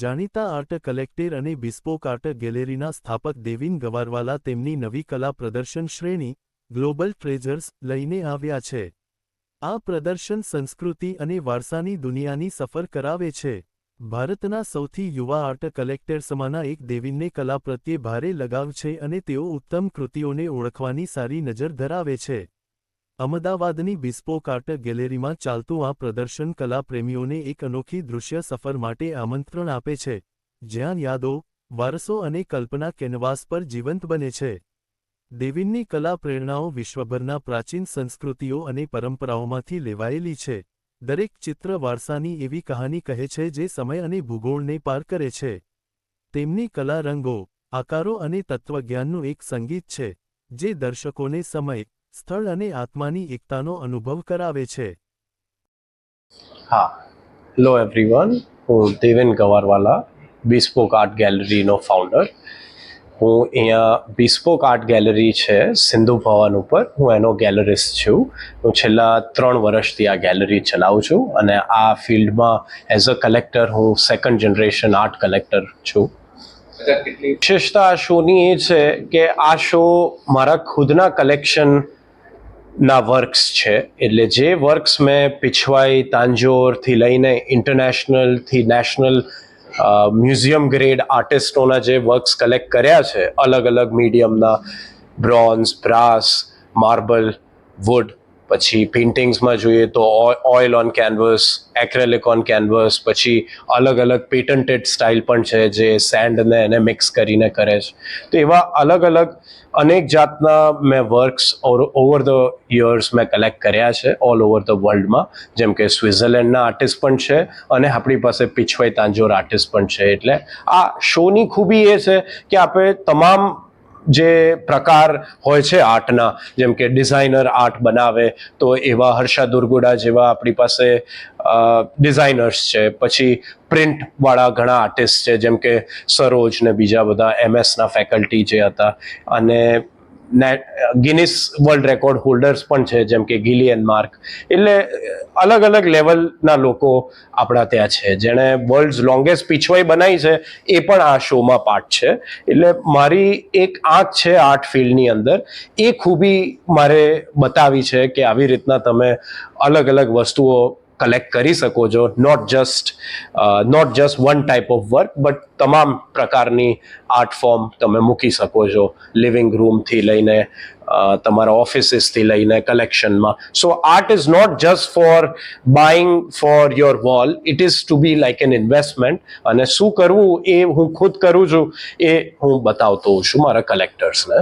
જાણીતા art collector અને બિસ્પોક art ગેલેરીના સ્થાપક દેવિન ગવારવાલા તેમની નવી કલા પ્રદર્શન શ્રેણી ગ્લોબલ ટ્રેઝર્સ લઈને આવ્યા છે. આ પ્રદર્શન સંસ્કૃતિ અને વારસાની દુનિયાની સફર કરાવે છે. ભારતના સૌથી યુવા આર્ટ કલેક્ટર્સમાંના એક દેવિનને કલા પ્રત્યે ભારે લગાવ છે અને તેઓ ઉત્તમ કૃતિઓને ઓળખવાની સારી નજર ધરાવે છે. અમદાવાદની બિસ્પોક આર્ટ ગેલેરીમાં ચાલતું આ પ્રદર્શન કલા પ્રેમીઓને એક અનોખી દૃશ્ય સફર માટે આમંત્રણ આપે છે, જ્યાં યાદો, વારસો અને કલ્પના કેનવાસ પર જીવંત બને છે. દેવિનની કલા પ્રેરણાઓ વિશ્વભરના પ્રાચીન સંસ્કૃતિઓ અને પરંપરાઓમાંથી લેવાયેલી છે. દરેક ચિત્ર વારસાની એવી કહાની કહે છે જે સમય અને ભૂગોળને પાર કરે છે. તેમની કલા રંગો, આકારો અને તત્વજ્ઞાનનું એક સંગીત છે, જે દર્શકોને સમય સ્થળ અને આત્માની એકતાનો અનુભવ કરાવે છે. હા. હેલો એવરીવન હું દેવેન ગવારવાલા બિસ્પોક આર્ટ ગેલેરીનો ફાઉન્ડર હું અહીંયા બિસ્પોક આર્ટ ગેલેરી છે સિંધુ ભવન ઉપર. હું એનો ગેલેરિસ્ટ છું. હું છેલ્લા ત્રણ વર્ષથી આ ગેલેરી ચલાવું છું અને આ ફિલ્ડમાં એઝ અ કલેક્ટર હું સેકન્ડ જનરેશન આર્ટ કલેક્ટર છું. વિશેષતા આ શોની એ છે કે આ શો મારા ખુદના કલેક્શન ના વર્ક્સ છે. એટલે જે વર્ક્સ મેં પિછવાઈ તાંજોરથી લઈને ઇન્ટરનેશનલથી નેશનલ મ્યુઝિયમ ગ્રેડ આર્ટિસ્ટોના જે વર્ક્સ કલેક્ટ કર્યા છે અલગ અલગ મીડિયમના બ્રોન્ઝ બ્રાસ માર્બલ વુડ પછી પેઇન્ટિંગ્સમાં જોઈએ તો oil on canvas acrylic on canvas પછી અલગ અલગ પેટન્ટેડ સ્ટાઇલ પણ છે જે સેન્ડને એને મિક્સ કરીને કરે છે. તો એવા અલગ અલગ અનેક જાતના મેં વર્ક્સ ઓવર ધ યર્સ મેં કલેક્ટ કર્યા છે ઓલ ઓવર ધ વર્લ્ડમાં જેમ કે સ્વિટ્ઝરલેન્ડના આર્ટિસ્ટ પણ છે અને આપણી પાસે પિછવાઈ તાંજોર આર્ટિસ્ટ પણ છે. એટલે આ શોની ખૂબી એ છે કે આપણે તમામ જે પ્રકાર હોય છે આર્ટના, જેમ કે ડિઝાઇનર આર્ટ બનાવે, તો એવા હર્ષા દુર્ગુડા જેવા આપણી પાસે ડિઝાઇનર્સ છે. પછી પ્રિન્ટવાળા ઘણા આર્ટિસ્ટ છે, જેમ કે સરોજ ને બીજા બધા એમએસના ફેકલ્ટી જે હતા. અને ગિનિસ વર્લ્ડ રેકોર્ડ હોલ્ડર્સ પણ છે, જેમ કે ગિલિયન માર્ક. એટલે અલગ અલગ લેવલના લોકો આપણા ત્યાં છે. જેણે વર્લ્ડ લોંગેસ્ટ પીછવાઈ બનાવી છે, એ પણ આ શોમાં પાર્ટ છે. એટલે મારી એક આંખ છે આર્ટ ફિલ્ડની અંદર. એ ખૂબી મારે બતાવી છે કે આવી રીતના તમે અલગ અલગ વસ્તુઓ કલેક્ટ કરી શકો છો. Not just not just one type of work but તમામ પ્રકારની આર્ટ ફોર્મ તમે મૂકી શકો છો. લિવિંગ રૂમથી લઈને તમારા ઓફિસીસથી લઈને કલેક્શનમાં so art is not just for buying for your wall it is to be like an investment અને શું કરવું એ હું ખુદ કરું છું, એ હું બતાવતો છું મારા કલેક્ટર્સને